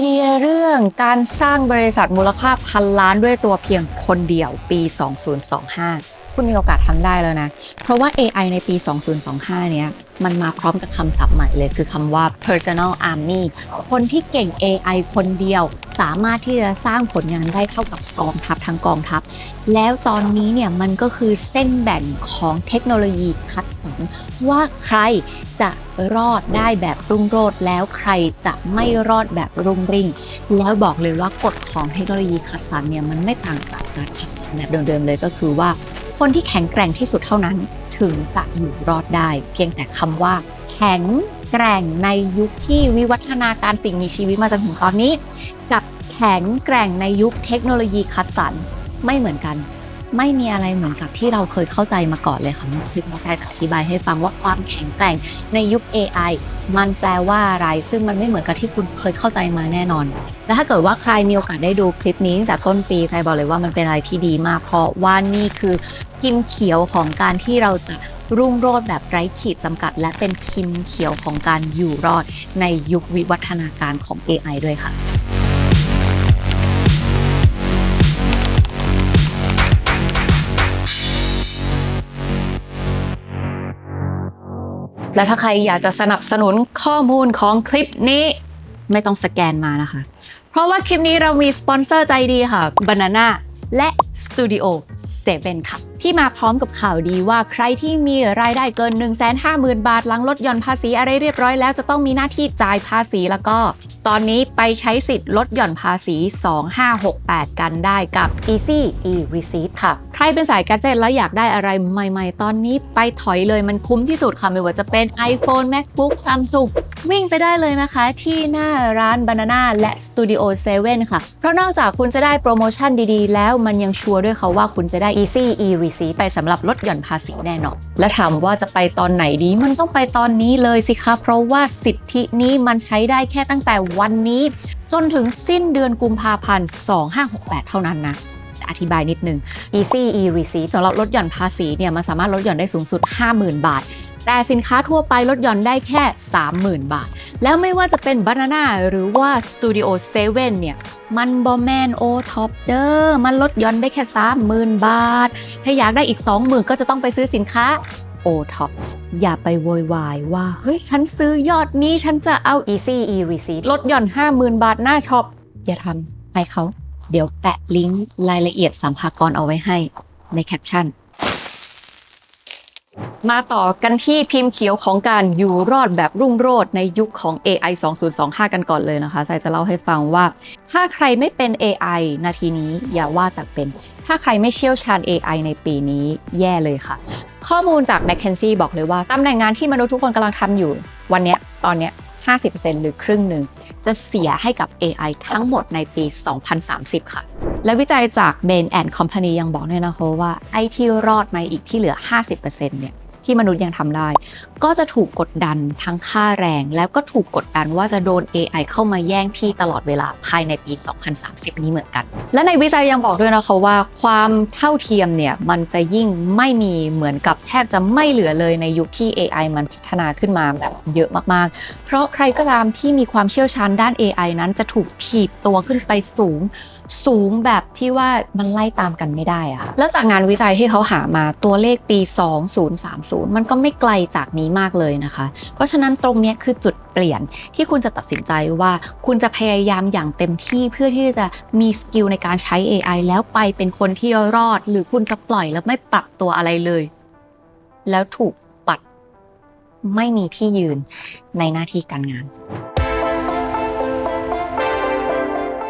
เดียเรื่องการสร้างบริษัทมูลค่าพันล้านด้วยตัวเพียงคนเดียวปี 2025 คุณมีโอกาสทำได้แล้วนะ เพราะว่า AI ในปี 2025 เนี้ยมันมาพร้อมกับคำศัพท์ใหม่เลย คือคำว่า personal army คนที่เก่ง AI คนเดียว สามารถที่จะสร้างผลงานได้เท่ากับกองทัพทั้งกองทัพ แล้วตอนนี้เนี่ยมันก็คือเส้นแบ่งของเทคโนโลยีคัดสรรว่าใครจะรอดได้แบบรุ่งโรจน์แล้วใครจะไม่รอดแบบรุ่งริ่ง แล้วบอกเลยว่ากฎของเทคโนโลยีคัดสรรเนี่ยมันไม่ต่างจากการคัดสรรแบบเดิมๆเลยก็คือว่า คนที่แข็งแกร่งที่สุดเท่านั้น ถึงจะอยู่รอดได้ เพียงแต่คำว่า แข็งแกร่งในยุคที่วิวัฒนาการสิ่งมีชีวิตมาจนถึงตอนนี้ กับแข็งแกร่งในยุคเทคโนโลยีคัดสรรไม่เหมือนกัน ไม่มีอะไรเหมือนกับที่เราเคยเข้าใจมาก่อนเลยค่ะคือคลิปมาแซจะอธิบายให้ฟังว่าความแข็งแกร่งในยุค AI มันแปลว่าอะไร ซึ่งมันไม่เหมือนกับที่คุณเคยเข้าใจมาแน่นอน และถ้าเกิดว่าใครมีโอกาสได้ดูคลิปนี้ตั้งแต่ต้นปีไทยบอกเลยว่ามันเป็นอะไรที่ดีมาก เพราะว่านี่คือ พิมพ์เขียวของการที่เราจะรุ่งโรจน์แบบไร้ขีดจำกัด และเป็นพิมพ์เขียวของการอยู่รอดในยุควิวัฒนาการของ AI ด้วยค่ะและถ้าใครอยากจะสนับสนุนข้อมูลของคลิปนี้ไม่ต้องสแกนมานะคะ เพราะว่าคลิปนี้เรามีสปอนเซอร์ใจดีค่ะ Banana และ Studio 7 ค่ะ ที่มาพร้อมกับข่าวดีว่าใครที่มีรายได้เกิน 150,000 บาทหลังลดหย่อนภาษีอะไรเรียบร้อยแล้วจะต้องมีหน้าที่จ่ายภาษีแล้วก็ ตอนนี้ไปใช้สิทธิ์ลดหย่อนภาษี 2568 กันได้กับ Easy e Receipt ค่ะ ใครเป็นสายแกดเจิตแล้วอยากได้อะไรใหม่ๆ ตอนนี้ไปถอยเลยมันคุ้มที่สุดค่ะไม่ว่าจะเป็น iPhone MacBook Samsung วิ่งไปได้เลยนะคะ ที่หน้าร้าน Banana และ Studio 7 ค่ะ เพราะนอกจากคุณจะได้โปรโมชั่นดีๆ แล้วมันยังชัวร์ด้วยค่ะว่าคุณจะได้ Easy e Receipt ไปสำหรับลดหย่อนภาษีแน่นอน และถามว่าจะไปตอนไหนดีมันต้องไปตอนนี้เลยสิคะ เพราะว่าสิทธินี้มันใช้ได้แค่ตั้งแต่วันนี้ จนถึงสิ้นเดือนกุมภาพันธ์ 2568 เท่านั้นนะอธิบายนิดนึง Easy e Receipt สำหรับลดหย่อนภาษีเนี่ยมันสามารถลดหย่อนได้สูงสุด 50,000 บาท แต่สินค้าทั่วไปลดหย่อนได้แค่ 30,000 บาท แล้วไม่ว่าจะเป็น Banana หรือว่า Studio 7 เนี่ย มันบอแมนโอท็อปเดอร์มันลดหย่อนได้แค่ 30,000 บาท ถ้าอยากได้อีก 20,000 ก็จะต้องไปซื้อสินค้าโอท็อปอย่าไปโวยวายว่า เฮ้ย ฉันซื้อยอดนี้ฉันจะเอา Easy e Receipt ลดหย่อน 50,000 บาทหน้าช็อปอย่าทำให้เขา เดี๋ยวแปะลิงก์รายละเอียดสัมภากรเอาไว้ให้ในแคปชั่น มาต่อกันที่พิมพ์เขียวของการอยู่รอดแบบรุ่งโรจน์ในยุคของ AI 2025 กันก่อนเลยนะคะไซจะเล่าให้ฟังว่า ถ้าใครไม่เป็น AI นาทีนี้อย่าว่าแต่เป็น ถ้าใครไม่เชี่ยวชาญ AI ในปีนี้แย่เลยค่ะ ข้อมูลจาก m c k เคนซี่บอกเลยว่าตำแหน่งงานที่มนุษย์ทุกคนกำลังทำอยู่ วันนี้ตอนนี้50%หรือครึ่งหนึ่งจะเสียให้กับ AI ทั้งหมดในปี 2030 ค่ะ และวิจัยจาก Bain and Company ยังบอกด้วยนะคะว่าไอที่รอดมาอีกที่เหลือ 50%เนี่ย ที่มนุษย์ยังทำได้ ก็จะถูกกดดันทั้งค่าแรง แล้วก็ถูกกดดันว่าจะโดน AI เข้ามาแย่งที่ตลอดเวลาภายในปี 2030 นี้เหมือนกัน และในวิจัยยังบอกด้วยนะคะว่า ความเท่าเทียมเนี่ยมันจะยิ่งไม่มีเหมือนกับแทบจะไม่เหลือเลยในยุคที่ AI มันพัฒนาขึ้นมาแบบเยอะมากๆ เพราะใครก็ตามที่มีความเชี่ยวชาญด้าน AI นั้นจะถูกถีบตัวขึ้นไปสูง สูงแบบที่ว่ามันไล่ตามกันไม่ได้อะค่ะแล้วจากงานวิจัยที่เขาหามาตัวเลขปี 2030 มันก็ไม่ไกลจากนี้มากเลยนะคะ เพราะฉะนั้นตรงนี้คือจุดเปลี่ยนที่คุณจะตัดสินใจว่าคุณจะพยายามอย่างเต็มที่เพื่อที่จะมีสกิลในการใช้ AI แล้วไปเป็นคนที่รอด หรือคุณจะปล่อยแล้วไม่ปรับตัวอะไรเลย แล้วถูกปัดไม่มีที่ยืนในหน้าที่การงาน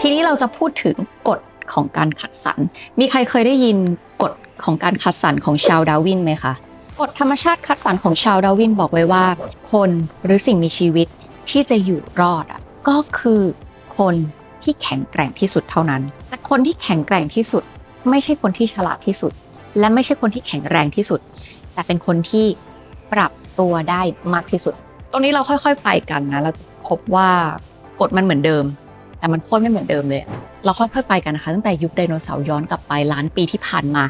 ทีนี้เราจะพูดถึงกฎของการคัดสรร มีใครเคยได้ยินกฎของการคัดสรรของชาวดาวินไหมคะ กฎธรรมชาติคัดสรรของชาวดาวินบอกไว้ว่า คนหรือสิ่งมีชีวิตที่จะอยู่รอดอะก็คือคนที่แข็งแกร่งที่สุดเท่านั้น แต่คนที่แข็งแกร่งที่สุด ไม่ใช่คนที่ฉลาดที่สุด และไม่ใช่คนที่แข็งแรงที่สุด แต่เป็นคนที่ปรับตัวได้มากที่สุด ตรงนี้เราค่อย ๆ ไปกันนะ เราจะพบว่ากฎมันเหมือนเดิม แต่มันโคตรไม่เหมือนเดิมเลย เราค่อยๆไปกันนะคะ ตั้งแต่ยุคไดโนเสาร์ย้อนกลับไปล้านปีที่ผ่านมา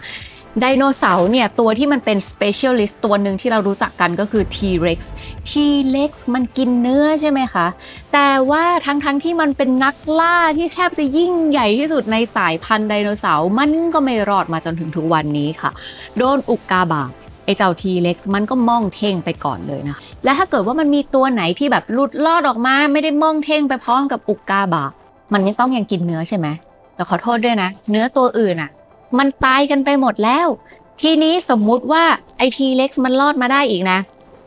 ไดโนเสาร์เนี่ยตัวที่มันเป็น specialist ตัวหนึ่งที่เรารู้จักกันก็คือ T-Rex T-Rex มันกินเนื้อใช่ไหมคะ แต่ว่าทั้งๆทที่มันเป็นนักล่าที่แทบจะยิ่งใหญ่ที่สุดในสายพันธุ์ไดโนเสาร์มันก็ไม่รอดมาจนถึงทุกวันนี้ค่ะ โดนอุกกาบาตไอ้เจ้า T-Rex มันก็มองเท่งไปก่อนเลยนะคะและถ้าเกิดว่ามันมีตัวไหนที่แบบหลุดลอดออกมา ไม่ได้มองเท่งไปพร้อมกับอุกกาบาต มันยังต้องยังกินเนื้อใช่ไหมแต่ขอโทษด้วยนะ เนื้อตัวอื่นอะ มันตายกันไปหมดแล้ว ทีนี้สมมุติว่าไอทีเล็กซ์มันรอดมาได้อีกนะ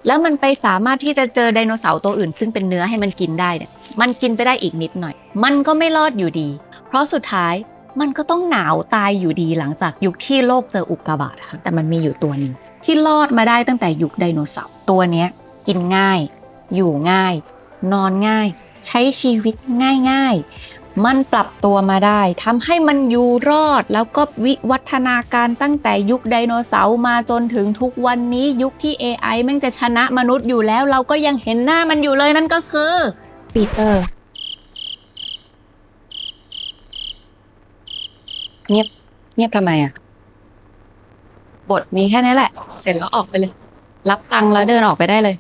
แล้วมันไปสามารถที่จะเจอไดโนเสาร์ตัวอื่น ซึ่งเป็นเนื้อให้มันกินได้เนี่ยมันกินไปได้อีกนิดหน่อย มันก็ไม่รอดอยู่ดี เพราะสุดท้ายมันก็ต้องหนาวตายอยู่ดีหลังจากยุคที่โลกเจออุกกาบาตอะค่ะแต่มันมีอยู่ตัวนึงที่รอดมาได้ตั้งแต่ยุคไดโนเสาร์ตัวเนี้ยกินง่าย อยู่ง่าย นอนง่าย ใช้ชีวิตง่าย ๆ มันปรับตัวมาได้ทำให้มันอยู่รอดแล้วก็วิวัฒนาการตั้งแต่ยุคไดโนเสาร์มาจนถึงทุกวันนี้ยุคที่ AI แม่งจะชนะมนุษย์อยู่แล้ว เราก็ยังเห็นหน้ามันอยู่เลยนั่นก็คือปีเตอร์เงียบเงียบทำไมอะบทมีแค่นี้แหละ เสร็จแล้วออกไปเลย รับตังค์แล้วเดินออกไปได้เลย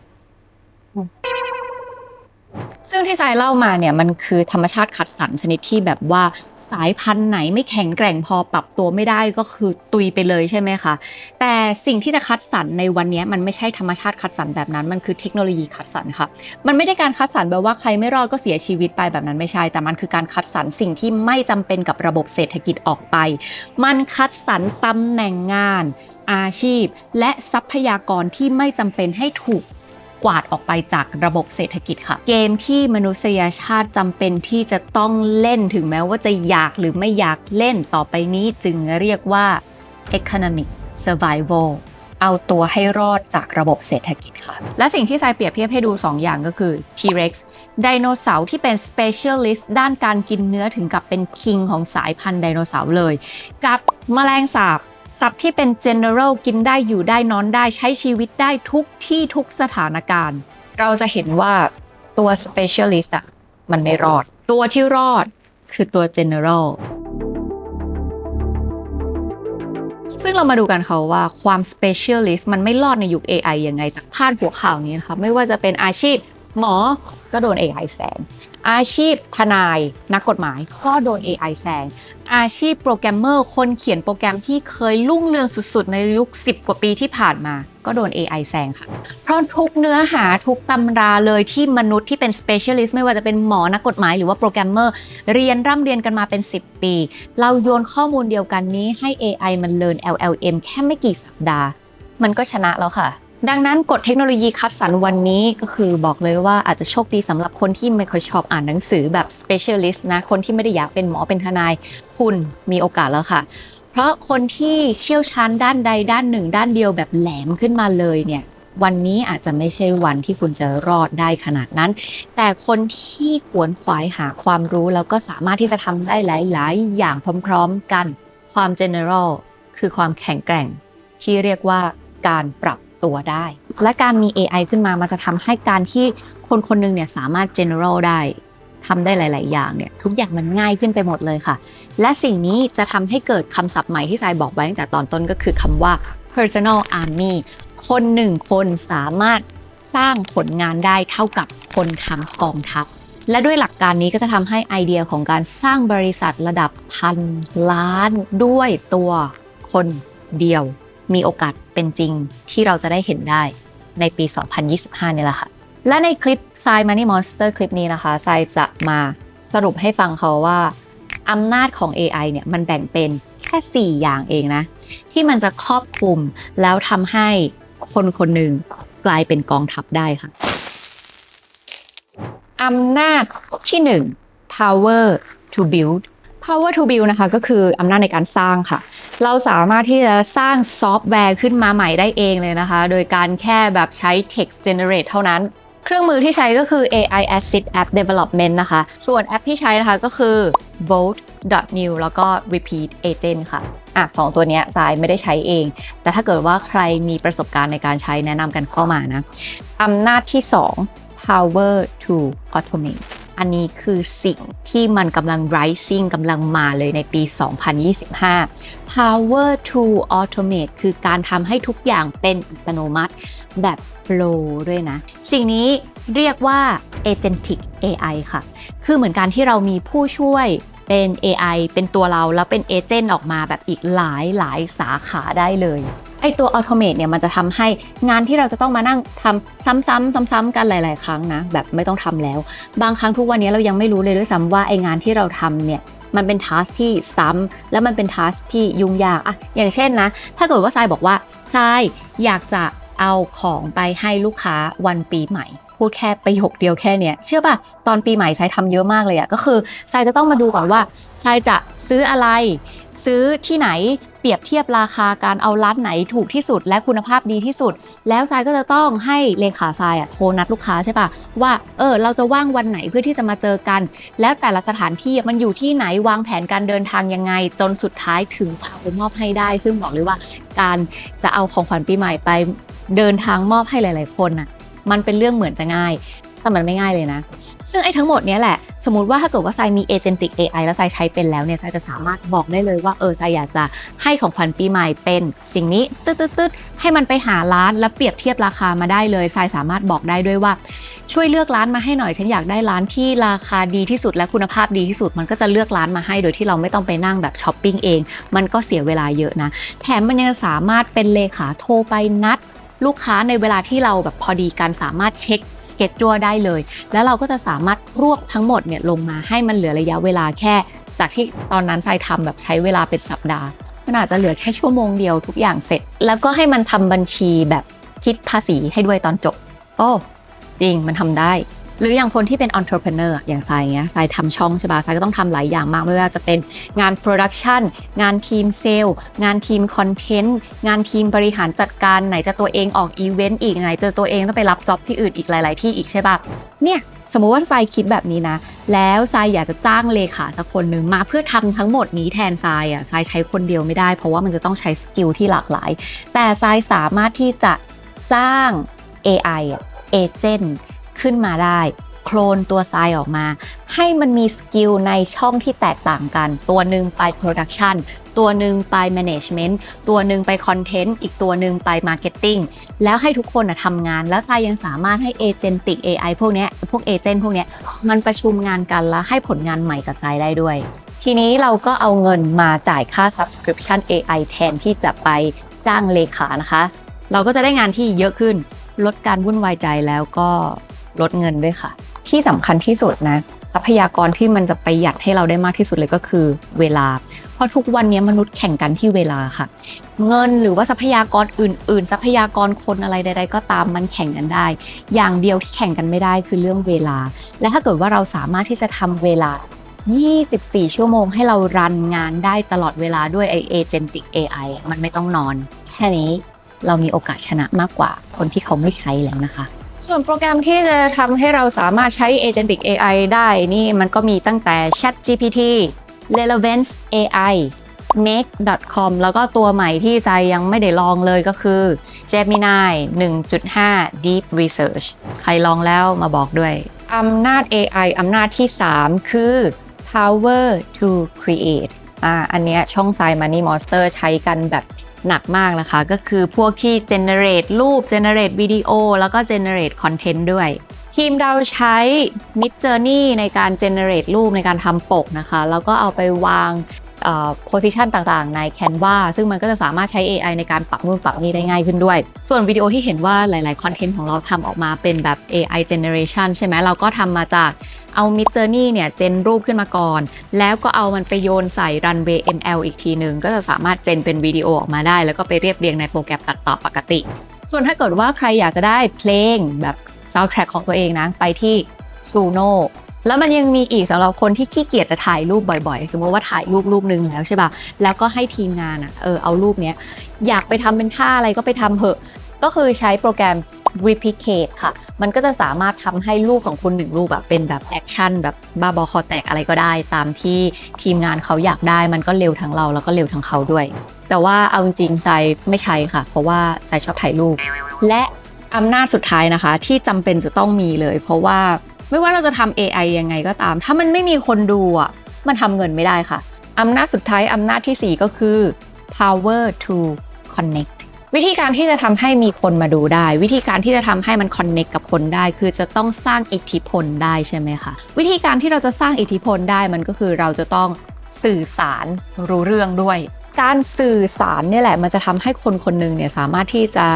ซึ่งที่ทรายเล่ามาเนี่ยมันคือธรรมชาติคัดสรรชนิดที่แบบว่าสายพันธุ์ไหนไม่แข็งแกร่งพอปรับตัวไม่ได้ก็คือตุยไปเลยใช่ไหมคะแต่สิ่งที่จะคัดสรรในวันนี้มันไม่ใช่ธรรมชาติคัดสรรแบบนั้นมันคือเทคโนโลยีคัดสรรค่ะมันไม่ได้การคัดสรรแบบว่าใครไม่รอดก็เสียชีวิตไปแบบนั้นไม่ใช่ แต่มันคือการคัดสรรสิ่งที่ไม่จำเป็นกับระบบเศรษฐกิจออกไป มันคัดสรรตำแหน่งงานอาชีพและทรัพยากรที่ไม่จำเป็นให้ถูก กวาดออกไปจากระบบเศรษฐกิจค่ะ เกมที่มนุษยชาติจำเป็นที่จะต้องเล่นถึงแม้ว่าจะอยากหรือไม่อยากเล่นต่อไปนี้จึงเรียกว่า economic survival เอาตัวให้รอดจากระบบเศรษฐกิจค่ะ และสิ่งที่ทรายเปรียบเทียบให้ดู 2 อย่างก็คือ T-Rex ไดโนเสาร์ที่เป็น specialist ด้านการกินเนื้อถึงกับเป็น king ของสายพันธุ์ไดโนเสาร์เลย กับแมลงสาบ สัตว์ที่เป็น general กินได้อยู่ได้นอนได้ใช้ชีวิตได้ทุกที่ทุกสถานการณ์ เราจะเห็นว่าตัว specialist อะมันไม่รอด ตัวที่รอดคือตัว general ซึ่งเรามาดูกันค่ะว่าความ specialist มันไม่รอดในยุค AI ยังไงจากพาดหัวข่าวนี้นะคะ ไม่ว่าจะเป็นอาชีพหมอก็โดน AI แซง อาชีพทนายนักกฎหมายก็โดน AI แซง อาชีพโปรแกรมเมอร์คนเขียนโปรแกรมที่เคยรุ่งเรืองสุดๆ ในยุค 10 กว่าปีที่ผ่านมาก็โดน AI แซงค่ะ เพราะทุกเนื้อหาทุกตำราเลยที่มนุษย์ที่เป็น specialist ไม่ว่าจะเป็นหมอนักกฎหมายหรือว่าโปรแกรมเมอร์ เรียนร่ำเรียนกันมาเป็น 10 ปี เราโยนข้อมูลเดียวกันนี้ให้ AI มันเรียน LLM แค่ไม่กี่สัปดาห์ มันก็ชนะแล้วค่ะ ดังนั้นกฎเทคโนโลยีคัดสรรวันนี้ก็คือบอกเลยว่าอาจจะโชคดีสำหรับคนที่ไม่ค่อยชอบอ่านหนังสือแบบ specialist นะ คนที่ไม่ได้อยากเป็นหมอเป็นทนาย คุณมีโอกาสแล้วค่ะ เพราะคนที่เชี่ยวชาญด้านใดด้านหนึ่ง ด้านเดียวแบบแหลมขึ้นมาเลยเนี่ยวันนี้อาจจะไม่ใช่วันที่คุณจะรอดได้ขนาดนั้น แต่คนที่ขวนขวายหาความรู้แล้วก็สามารถที่จะทำได้หลาย ๆ อย่างพร้อม ๆ กัน ความ general คือความแข็งแกร่ง ที่เรียกว่าการปรับ ตัวได้ และการมี AI ขึ้นมามันจะทำให้การที่คนคนหนึงเนี่ยสามารถ general ได้ทำได้หลาย ๆ อย่างเนี่ยทุกอย่างมันง่ายขึ้นไปหมดเลยค่ะ และสิ่งนี้จะทำให้เกิดคำศัพท์ใหม่ที่ทรายบอกไว้ตั้งแต่ตอนต้นก็คือคำว่า personal army คนหนึ่งคนสามารถสร้างผลงานได้เท่ากับคนทั้งกองทัพ และด้วยหลักการนี้ก็จะทำให้ไอเดียของการสร้างบริษัทระดับพันล้านด้วยตัวคนเดียว มีโอกาสเป็นจริงที่เราจะได้เห็นได้ในปี 2025 เนี่ยแหละค่ะ และในคลิป s i Money Monster คลิปนี้นะคะทรายจะมาสรุปให้ฟังเขาว่าอำนาจของ AI เนี่ยมันแบ่งเป็นแค่ 4 อย่างเองนะ ที่มันจะครอบคลุมแล้วทำให้คนคนหนึ่งกลายเป็นกองทัพได้ค่ะอำนาจที่ 1 power to build power to build นะคะก็คืออำนาจในการสร้างค่ะ เราสามารถที่จะสร้างซอฟต์แวร์ขึ้นมาใหม่ได้เองเลยนะคะ โดยการแค่แบบใช้ text generate เท่านั้น เครื่องมือที่ใช้ก็คือ AI Assist App Development นะคะ ส่วนแอปที่ใช้นะคะก็คือ Bolt.new แล้วก็ Repeat Agent ค่ะ อะสองตัวนี้สายไม่ได้ใช้เอง แต่ถ้าเกิดว่าใครมีประสบการณ์ในการใช้แนะนำกันเข้ามานะอำนาจที่ 2 power to automate อันนี้คือสิ่งที่มันกำลัง rising กำลังมาเลยในปี 2025 power to automate คือการทำให้ทุกอย่างเป็นอัตโนมัติแบบ flow ด้วยนะ สิ่งนี้เรียกว่า agentic AI ค่ะ คือเหมือนการที่เรามีผู้ช่วยเป็น AI เป็นตัวเราแล้วเป็นเอเจนต์ออกมาแบบอีกหลายหลายสาขาได้เลย ไอตัว automate เนี่ยมันจะทำให้งานที่เราจะต้องมานั่งทำซ้ำๆซ้ำๆกันหลาย ๆ ครั้งนะ แบบไม่ต้องทำแล้ว บางครั้งทุกวันนี้เรายังไม่รู้เลยด้วยซ้ำว่าไองานที่เราทำเนี่ยมันเป็นทัสที่ซ้ำแล้วมันเป็นทัสที่ยุ่งยากอะอย่างเช่นนะ ถ้าเกิดว่าทรายบอกว่าทรายอยากจะเอาของไปให้ลูกค้าวันปีใหม่พูดแค่ประโยคเดียวแค่เนี้ยเชื่อป่ะตอนปีใหม่ทรายทำเยอะมากเลยอะก็คือทรายจะต้องมาดูก่อนว่าทรายจะซื้ออะไร ซื้อที่ไหนเปรียบเทียบราคาการเอาร้านไหนถูกที่สุด และคุณภาพดีที่สุด แล้วทรายก็จะต้องให้เลขาทรายอะโทรนัดลูกค้าใช่ปะว่าเออเราจะว่างวันไหนเพื่อที่จะมาเจอกัน แล้วแต่ละสถานที่มันอยู่ที่ไหนวางแผนการเดินทางยังไง จนสุดท้ายถึงจะเอาไปมอบให้ได้ ซึ่งบอกเลยว่าการจะเอาของขวัญปีใหม่ไปเดินทางมอบให้หลาย ๆ คนน่ะมันเป็นเรื่องเหมือนจะง่าย แต่มันไม่ง่ายเลยนะ ซึ่งไอ้ทั้งหมดเนี้ยแหละ สมมติว่าถ้าเกิดว่าไซมี agentic AI แล้วไซใช้เป็นแล้วเนี่ยไซจะสามารถบอกได้เลยว่าเออไซอยากจะให้ของขวัญปีใหม่เป็นสิ่งนี้ตึ๊ดตึ๊ดให้มันไปหาร้านแล้วเปรียบเทียบราคามาได้เลยไซสามารถบอกได้ด้วยว่า ช่วยเลือกร้านมาให้หน่อยฉันอยากได้ร้านที่ราคาดีที่สุดและคุณภาพดีที่สุด มันก็จะเลือกร้านมาให้โดยที่เราไม่ต้องไปนั่งแบบช้อปปิ้งเอง มันก็เสียเวลาเยอะนะ แถมมันยังสามารถเป็นเลขาโทรไปนัด ลูกค้าในเวลาที่เราแบบพอดีกันสามารถเช็คสเกจจัวได้เลย แล้วเราก็จะสามารถรวบทั้งหมดเนี่ยลงมาให้มันเหลือระยะเวลาแค่ จากที่ตอนนั้นทรายทำแบบใช้เวลาเป็นสัปดาห์ มันอาจจะเหลือแค่ชั่วโมงเดียวทุกอย่างเสร็จ แล้วก็ให้มันทำบัญชีแบบคิดภาษีให้ด้วยตอนจบ โอ้ จริงมันทำได้ หรืออย่างคนที่เป็น entrepreneur อะอย่างทรายเงี้ยทรายทำช่องใช่ปะทรายก็ต้องทำหลายอย่างมากไม่ว่าจะเป็นงาน production งานทีมเซลล์งานทีมคอนเทนต์งานทีมบริหารจัดการไหนจะตัวเองออกอีเวนต์อีกไหนจะตัวเองต้องไปรับจ็อบที่อื่นอีกหลาย ๆ ที่อีกใช่ปะเนี่ยสมมุติว่าทรายคิดแบบนี้นะ แล้วทรายอยากจะจ้างเลขาสักคนหนึ่งมาเพื่อทำทั้งหมดนี้แทนทรายอะทรายใช้คนเดียวไม่ได้ เพราะว่ามันจะต้องใช้สกิลที่หลากหลาย แต่ทรายสามารถที่จะจ้าง AI อะเอเจนต์ ขึ้นมาได้ โคลนตัวทรายออกมา ให้มันมีสกิลในช่องที่แตกต่างกัน ตัวหนึ่งไป Production ตัวหนึ่งไป Management ตัวหนึ่งไป Content อีกตัวหนึ่งไป Marketing แล้วให้ทุกคนทำงาน แล้วทรายยังสามารถให้ Agentic AI พวกนี้พวกเอเจนต์พวกนี้มันประชุมงานกันแล้วให้ผลงานใหม่กับทรายได้ด้วยทีนี้เราก็เอาเงินมาจ่ายค่า Subscription AI แทนที่จะไปจ้างเลขานะคะ เราก็จะได้งานที่เยอะขึ้น ลดการวุ่นวายใจแล้วก็ ลดเงินด้วยค่ะ ที่สำคัญที่สุดนะทรัพยากรที่มันจะประหยัดให้เราได้มากที่สุดเลยก็คือเวลา เพราะทุกวันนี้มนุษย์แข่งกันที่เวลาค่ะ เงินหรือว่าทรัพยากรอื่น ๆ ทรัพยากรคนอะไรใด ๆ ก็ตามมันแข่งกันได้ อย่างเดียวที่แข่งกันไม่ได้คือเรื่องเวลา และถ้าเกิดว่าเราสามารถที่จะทำเวลา 24 ชั่วโมงให้เรารันงานได้ตลอดเวลาด้วยไอเอเจนติก AI มันไม่ต้องนอน แค่นี้เรามีโอกาสชนะมากกว่าคนที่เขาไม่ใช้แล้วนะคะ ส่วนโปรแกรมที่จะทำให้เราสามารถใช้ Agentic AI ได้นี่มันก็มีตั้งแต่ Chat GPT Relevance AI make.com แล้วก็ตัวใหม่ที่ใจยังไม่ได้ลองเลยก็คือ Gemini 1.5 Deep Research ใครลองแล้วมาบอกด้วยอำนาจ AI อำนาจที่ 3 คือ power to create อ่าอันเนี้ยช่องไซ Money Monster ใช้กันแบบ หนักมากนะคะ ก็คือพวกที่ generate รูป generate วิดีโอแล้วก็ generate content ด้วย ทีมเราใช้ Mid Journey ในการ generate รูปในการทำปกนะคะ แล้วก็เอาไปวาง โพสิชันต่างๆ ใน Canva ซึ่งมันก็จะสามารถใช้ AI ในการปรับนู่นปรับนี่ได้ง่ายขึ้นด้วย ส่วนวิดีโอที่เห็นว่าหลายๆคอนเทนต์ของเราทำออกมาเป็นแบบ AI generation ใช่ไหมเราก็ทำมาจากเอา Mid Journey เนี่ยเจนรูปขึ้นมาก่อน แล้วก็เอามันไปโยนใส่ Runway ML อีกทีหนึ่งก็จะสามารถเจนเป็นวิดีโอออกมาได้ แล้วก็ไปเรียบเรียงในโปรแกรมตัดต่อปกติ ส่วนถ้าเกิดว่าใครอยากจะได้เพลงแบบ soundtrack ของตัวเองนะไปที่ Suno แล้วมันยังมีอีกสำหรับคนที่ขี้เกียจจะถ่ายรูปบ่อยๆ สมมติว่าถ่ายรูปรูปหนึ่งแล้วใช่ป่ะ แล้วก็ให้ทีมงานอะเออเอารูปเนี้ยอยากไปทำเป็นท่าอะไรก็ไปทำเถอะ ก็คือใช้โปรแกรม replicate ค่ะ มันก็จะสามารถทำให้รูปของคุณหนึ่งรูปแบบเป็นแบบแอคชั่นแบบบ้าบอคอแตกอะไรก็ได้ ตามที่ทีมงานเขาอยากได้ มันก็เร็วทั้งเราแล้วก็เร็วทั้งเขาด้วย แต่ว่าเอาจริงไซไม่ใช้ค่ะ เพราะว่าไซชอบถ่ายรูป และอำนาจสุดท้ายนะคะ ที่จำเป็นจะต้องมีเลย เพราะว่า ไม่ว่าเราจะทำ AI ยังไงก็ตาม ถ้ามันไม่มีคนดูอะมันทำเงินไม่ได้ค่ะอำนาจสุดท้ายอำนาจทีสี่4 ก็คือ power to connect วิธีการที่จะทำให้มีคนมาดูได้ วิธีการที่จะทำให้มัน connect กับคนได้ คือจะต้องสร้างอิทธิพลได้ใช่ไหมคะ วิธีการที่เราจะสร้างอิทธิพลได้มันก็คือเราจะต้องสื่อสารรู้เรื่องด้วย การสื่อสารเนี่ยแหละมันจะทำให้คนคนหนึ่งเนี่ยสามารถที่จะ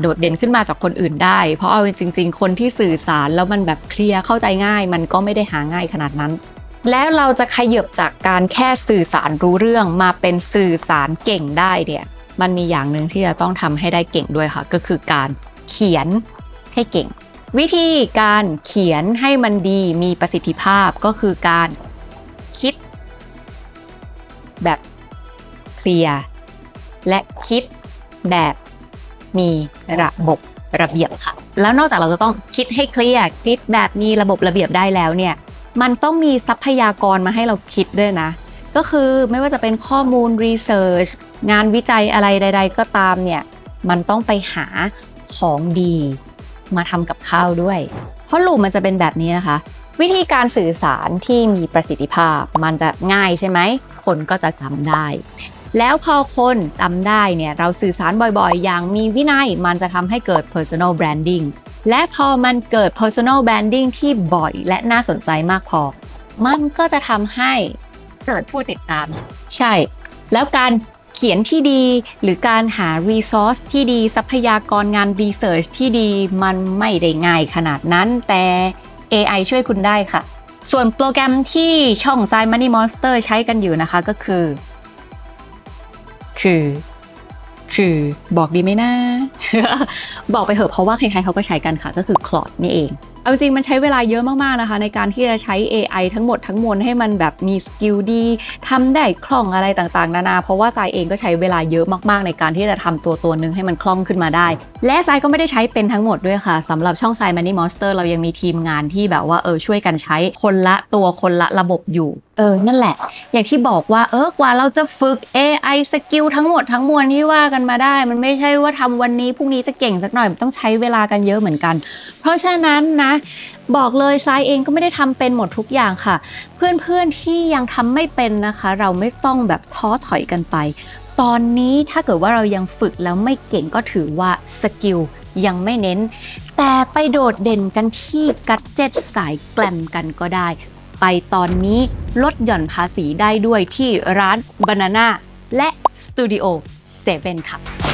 โดดเด่นขึ้นมาจากคนอื่นได้ เพราะเอาจริง ๆ คนที่สื่อสารแล้วมันแบบเคลียร์เข้าใจง่าย มันก็ไม่ได้หาง่ายขนาดนั้น แล้วเราจะขยับจากการแค่สื่อสารรู้เรื่องมาเป็นสื่อสารเก่งได้เนี่ยมันมีอย่างหนึ่งที่จะต้องทำให้ได้เก่งด้วยค่ะ ก็คือการเขียนให้เก่ง วิธีการเขียนให้มันดีมีประสิทธิภาพก็คือการคิดแบบ เคลียร์และคิดแบบมีระบบระเบียบค่ะ แล้วนอกจากเราจะต้องคิดให้เคลียร์คิดแบบมีระบบระเบียบได้แล้วเนี่ยมันต้องมีทรัพยากรมาให้เราคิดด้วยนะ ก็คือไม่ว่าจะเป็นข้อมูลรีเสิร์ชงานวิจัยอะไรใด ๆ ก็ตามเนี่ยมันต้องไปหาของดีมาทำกับข้าวด้วย เพราะลูปมันจะเป็นแบบนี้นะคะ วิธีการสื่อสารที่มีประสิทธิภาพ มันจะง่ายใช่ไหม คนก็จะจำได้ แล้วพอคนจำได้เนี่ยเราสื่อสารบ่อยๆ อย่างมีวินัยมันจะทำให้เกิด personal branding และพอมันเกิด personal branding ที่บ่อยและน่าสนใจมากพอ มันก็จะทำให้เกิดผู้ติดตาม ใช่ แล้วการเขียนที่ดีหรือการหา resource ที่ดีทรัพยากรงาน research ที่ดีมันไม่ได้ง่ายขนาดนั้นแต่ AI ช่วยคุณได้ค่ะ ส่วนโปรแกรมที่ช่อง s i Money Monster ใช้กันอยู่นะคะก็คือ คือ คือบอกดีไหมนะ บอกไปเถอะเพราะว่าใครๆเขาก็ใช้กันค่ะ ก็คือ Claude นี่เอง เอาจริงมันใช้เวลาเยอะมากๆนะคะ ในการที่จะใช้ AI ทั้งหมดทั้งมวลให้มันแบบมีสกิลดีทำได้คล่องอะไรต่างๆ นานา เพราะว่าทรายเองก็ใช้เวลาเยอะมากๆ ในการที่จะทำตัวตัวนึงให้มันคล่องขึ้นมาได้ และทรายก็ไม่ได้ใช้เป็นทั้งหมดด้วยค่ะสำหรับช่องทราย Money Monster เรายังมีทีมงานที่แบบว่าเออช่วยกันใช้คนละตัวคนละระบบอยู่เออ นั่นแหละ อย่างที่บอกว่า เออ กว่าเราจะฝึก AI สกิลทั้งหมดทั้งมวลที่ว่ากันมาได้ มันไม่ใช่ว่าทำวันนี้พรุ่งนี้จะเก่งสักหน่อย มันต้องใช้เวลากันเยอะเหมือนกัน เพราะฉะนั้นนะ บอกเลยทรายเองก็ไม่ได้ทำเป็นหมดทุกอย่างค่ะ เพื่อนๆที่ยังทำไม่เป็นนะคะ เราไม่ต้องแบบท้อถอยกันไป ตอนนี้ถ้าเกิดว่าเรายังฝึกแล้วไม่เก่งก็ถือว่าสกิลยังไม่เน้น แต่ไปโดดเด่นกันที่กัดเจ็ตสายแกลมกันก็ได้ ไปตอนนี้ลดหย่อนภาษีได้ด้วยที่ร้าน Banana และ Studio 7 ค่ะ